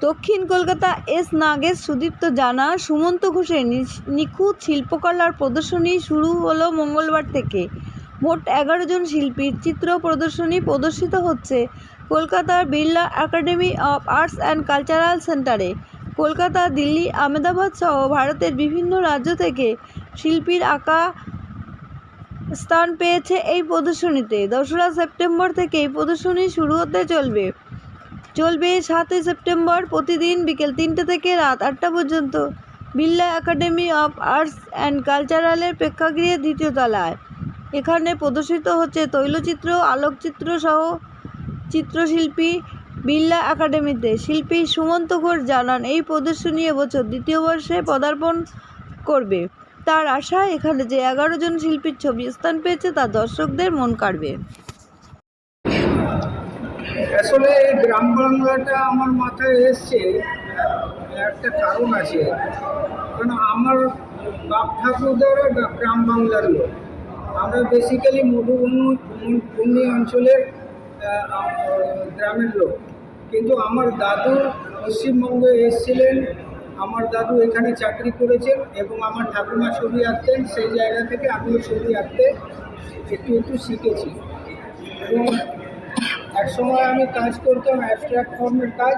দক্ষিণ কলকাতা এস নাগেশ, সুদীপ্ত জানা, সুমন্ত ঘোষের নিখুঁত শিল্পকলার প্রদর্শনী শুরু হলো মঙ্গলবার থেকে। মোট এগারো জন শিল্পীর চিত্র প্রদর্শনী প্রদর্শিত হচ্ছে কলকাতার Birla academy of arts and cultural সেন্টারে। কলকাতা, দিল্লি, আহমেদাবাদ সহ ভারতের বিভিন্ন রাজ্য থেকে শিল্পীর আঁকা স্থান পেয়েছে এই প্রদর্শনীতে। দোসরা সেপ্টেম্বর থেকে এই প্রদর্শনী শুরু হতে চলবে। চলবে সাতই সেপ্টেম্বর প্রতিদিন বিকেল তিনটে থেকে রাত আটটা পর্যন্ত। Birla academy of arts and কালচারালের প্রেক্ষাগৃহে দ্বিতীয় তলায়। এখানে প্রদর্শিত হচ্ছে তৈলচিত্র, আলোকচিত্র সহ চিত্রশিল্পী বিড়লা একাডেমিতে। শিল্পী সুমন্ত ঘোষ জানান, এই প্রদর্শনী এবছর দ্বিতীয় বর্ষে পদার্পণ করবে। তার আশা, এখানে যে এগারো জন শিল্পীর ছবি স্থান পেয়েছে, তা দর্শকদের মন কাড়বে। আসলে এই গ্রাম বাংলাটা আমার মাথায় এসছে একটা কারণ আছে। কারণ আমার বাপ ঠাকুরদারা গ্রাম বাংলার লোক। আমরা বেসিক্যালি মধুবনী অঞ্চলের আহ, আহ, গ্রামের লোক। কিন্তু আমার দাদু পশ্চিমবঙ্গে এসেছিলেন আমার দাদু এখানে চাকরি করেছেন এবং আমার ঠাকুমা ছবি আঁকতেন সেই জায়গা থেকে আমিও ছবি আঁকতে একটু একটু শিখেছি। এবং এক সময় আমি কাজ করতাম অ্যাবস্ট্রাক্ট ফর্মের কাজ।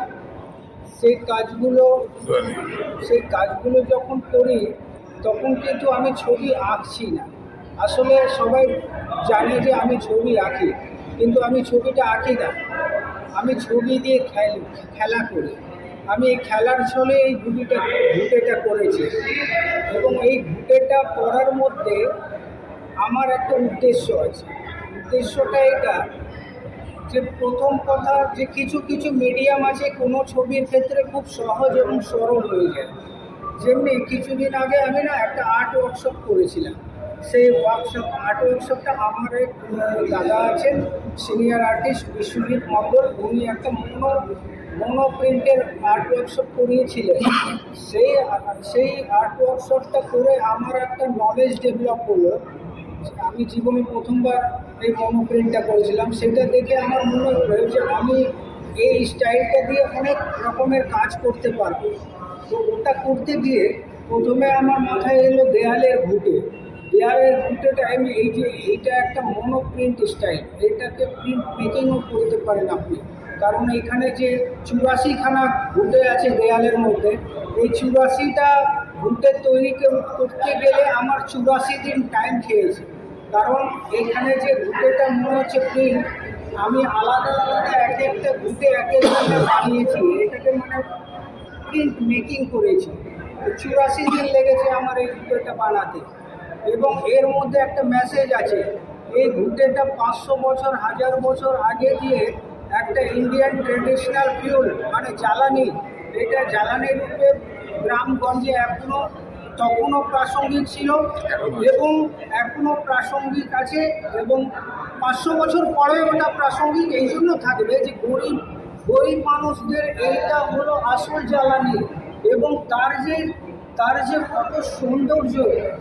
সেই কাজগুলো সেই কাজগুলো যখন করি তখন কিন্তু আমি ছবি আঁকছি না। আসলে সবাই জানে যে আমি ছবি আঁকি কিন্তু আমি ছবিটা আঁকি না। আমি ছবি দিয়ে খেল খেলা করি। আমি এই খেলার ছলে এই ঘুটিটা ঘুটেটা করেছি। এবং এই ঘুটেটা করার মধ্যে আমার একটা উদ্দেশ্য আছে। উদ্দেশ্যটা এটা যে প্রথম কথা যে কিছু কিছু মিডিয়াম আছে, কোনো ছবির ক্ষেত্রে খুব সহজ এবং সরল হয়ে যায়। যেমনি কিছুদিন আগে আমি না একটা আর্ট ওয়ার্কশপ করেছিলাম। সেই ওয়ার্কশপ আর্ট ওয়ার্কশপটা আমার এক দাদা আছেন সিনিয়র আর্টিস্ট বিশ্বজিৎ মণ্ডল। উনি একটা মনো মনো প্রিন্টের আর্ট ওয়ার্কশপ করিয়েছিলেন। সেই সেই আর্ট ওয়ার্কশপটা করে আমার একটা নলেজ ডেভেলপ হলো। আমি জীবনে প্রথমবার এই মনো প্রিন্টটা করেছিলাম। সেটা দেখে আমার মনে হয়েছে আমি এই স্টাইলটা দিয়ে অনেক রকমের কাজ করতে পারব। তো ওটা করতে গিয়ে প্রথমে আমার মাথায় এলো দেয়ালের ঘুটে দেয়ালের ঘুটেটা আমি এই যে, এইটা একটা মনো প্রিন্ট স্টাইল এটাকে প্রিন্ট মেকিংও করতে পারেন আপনি। কারণ এখানে যে চুরাশিখানা ঘুটে আছে দেয়ালের মধ্যে, এই চুরাশিটা ঘুটে তৈরি করতে গেলে আমার চুরাশি দিন টাইম খেয়েছে। কারণ এখানে যে ঘুটেটা মনে হচ্ছে প্রিন্ট আমি আলাদা আলাদা এক একটা ভুটে এক এক জায়গায় বানিয়েছি। এটাকে মানে প্রিন্ট মেকিং করেছি। চুরাশি দিন লেগেছে আমার এই ঘুটেটা বানাতে। এবং এর মধ্যে একটা মেসেজ আছে, এই ঘুটেটা পাঁচশো বছর, হাজার বছর আগে দিয়ে একটা ইন্ডিয়ান ট্রেডিশনাল ফিউল মানে জ্বালানি, এটা জ্বালানি রূপে গ্রামগঞ্জে এখনও তখনও প্রাসঙ্গিক ছিল এবং এখনও প্রাসঙ্গিক আছে এবং পাঁচশো বছর পরে ওটা প্রাসঙ্গিক, এই জন্য থাকবে যে গরিব গরিব মানুষদের এইটা হলো আসল জ্বালানি এবং তার যে তার যে কত সৌন্দর্য,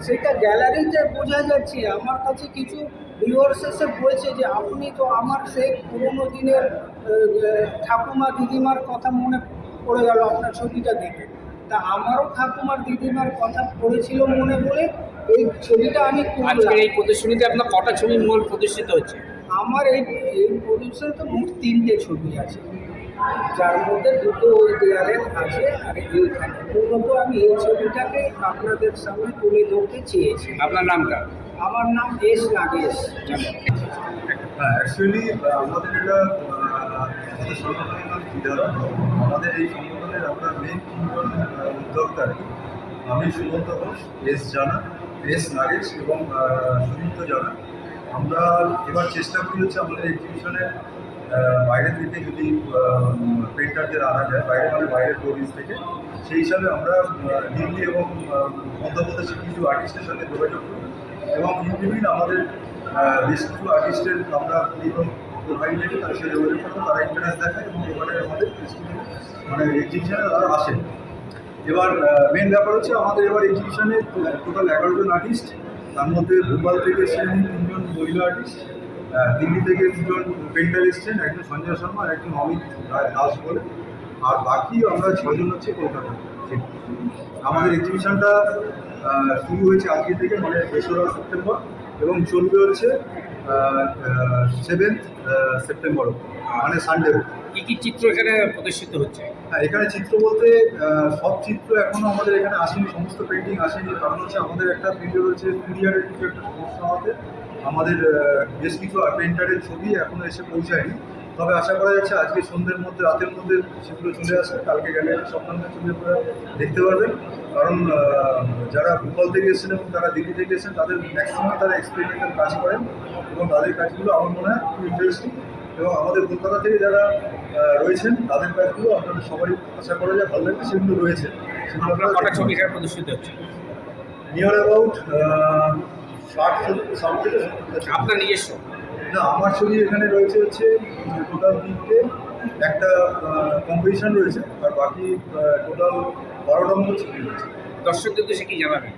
সেটা গ্যালারিতে বোঝা যাচ্ছে। আমার কাছে কিছু ভিউয়ার্স এসে বলছে যে, আপনি তো আমার সেই পুরোনো দিনের ঠাকুমা দিদিমার কথা মনে পড়ে গেল আপনার ছবিটা দেখে। তা আমারও ঠাকুমার দিদিমার কথা পড়েছিল মনে বলে এই ছবিটা আমি আজকের এই প্রদর্শনীতে আপনার কটা ছবি মূল প্রদর্শিত হচ্ছে? আমার এই এই প্রদর্শনে তো মোট তিনটে ছবি আছে। যার মধ্যে দুটো ওই দেয়ালে আছে আর এইখানে। মূলত আমি এই ছবিটাকে আপনাদের সামনে তুলে ধরতে চেয়েছি। আপনার নামটা? আমার নাম এস নাগেশ। হ্যাঁ অ্যাকচুয়ালি আমাদের এটা আমাদের এই সংগঠনের আমরা মেন উদ্যোক্তা আমি সুমন্ত ঘোষ এস জানা এস নাগেশ এবং সুদীপ্ত জানা। আমরা এবার চেষ্টা করি হচ্ছে আমাদের এক্সিবিশনে বাইরে থেকে যদি পেন্টারদের আনা যায়, বাইরে মানে বাইরের প্রভিন্স থেকে, সেই হিসাবে আমরা দিল্লি এবং মধ্যপ্রদেশের কিছু আর্টিস্টের সাথে যোগাযোগ করি। এবং ইউনিভিন আমাদের বেশ কিছু আর্টিস্টের আমরা প্রোভাইড রেখে তার সাথে যোগাযোগ করব তারা ইন্টারেস্ট দেখায় এবং এবারে আমাদের মানে এক্সিবিশনে তারা আসেন। এবার মেন ব্যাপার হচ্ছে আমাদের এবার এক্সিবিশনে টোটাল এগারো জন আর্টিস্ট তার মধ্যে ভোপাল থেকে এসেছেন তিনজন মহিলা আর্টিস্ট দিল্লি থেকে দুজন পেন্টার এসেছেন, একজন সঞ্জয় শর্মা একজন অমিত দাস বলে। আর বাকি আমরা ছজন হচ্ছে কলকাতা। আমাদের এক্সিবিশনটা শুরু হয়েছে আজকে থেকে মানে তেসরা সেপ্টেম্বর। এবং চলবে হচ্ছে সেভেন্থ সেপ্টেম্বর মানে সানডে কি কি চিত্র এখানে প্রদর্শিত হচ্ছে? হ্যাঁ এখানে চিত্র বলতে সব চিত্র এখনও আমাদের এখানে আসেনি সমস্ত পেন্টিং আসেনি কারণ হচ্ছে আমাদের একটা প্রিন্টার রয়েছে কুরিয়ারের কিছু একটা সমস্যা হওয়াতে আমাদের বেশ কিছু পেন্টারের ছবি এখনও এসে পৌঁছায়নি। তবে আশা করা যাচ্ছে আজকে সন্ধ্যের মধ্যে রাতের মধ্যে সেগুলো চলে আসবে। কালকে গেলে সপ্তাহে চলে আপনারা দেখতে পারবেন। কারণ যারা ভূপাল থেকে এসেছেন এবং তারা দিল্লি থেকে এসেছেন তাদের ম্যাক্সিমাম তারা এক্সপেরিমেন্টাল কাজ করেন এবং তাদের কাজগুলো আমার মনে হয় খুব ইন্টারেস্টিং এবং আমাদের কলকাতা থেকে যারা রয়েছেন তাদের কাজগুলো আপনাদের সবারই আশা করা যায় ভালো লাগবে সেগুলো রয়েছে। প্রদর্শিত হচ্ছে? নিয়ার অ্যাবাউট ষাট ষাট থেকে সত্তরটা ছবি। আপনার নিজস্ব? না আমার ছবি এখানে রয়েছে হচ্ছে টোটাল তিনটে। একটা কম্পিটিশন রয়েছে আর বাকি টোটাল বারোটা মতো ছবি রয়েছে। দর্শকদের উদ্দেশ্যে কি জানাবেন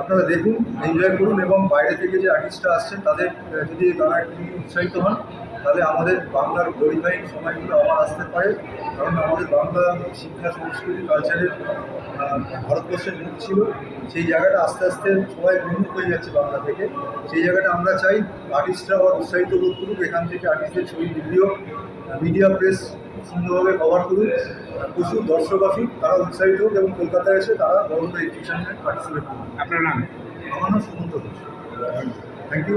আপনারা দেখুন এনজয় করুন এবং বাইরে থেকে যে আর্টিস্টরা আসছেন তাদের যদি তারা উৎসাহিত হন তাহলে আমাদের বাংলার গ্লোরিফাইং সময়গুলো আবার আসতে পারে কারণ আমাদের বাংলা শিক্ষা সংস্কৃতি কালচারের ভারতবর্ষের মুখ ছিল। সেই জায়গাটা আস্তে আস্তে সবাই বিমুখ হয়ে যাচ্ছে বাংলা থেকে। সেই জায়গাটা আমরা চাই আর্টিস্টরা আবার উৎসাহিত বোধ করুক। এখান থেকে আর্টিস্টদের ছবি ভিডিও মিডিয়া প্রেস সুন্দরভাবে কভার করুক। প্রচুর দর্শক আসুক তারা উৎসাহিত হোক এবং কলকাতায় এসে তারা বড় এক্সিবিশনে পার্টিসিপেট করুক। আপনার নাম? আমার নাম সুমন্ত ঘোষ। Thank you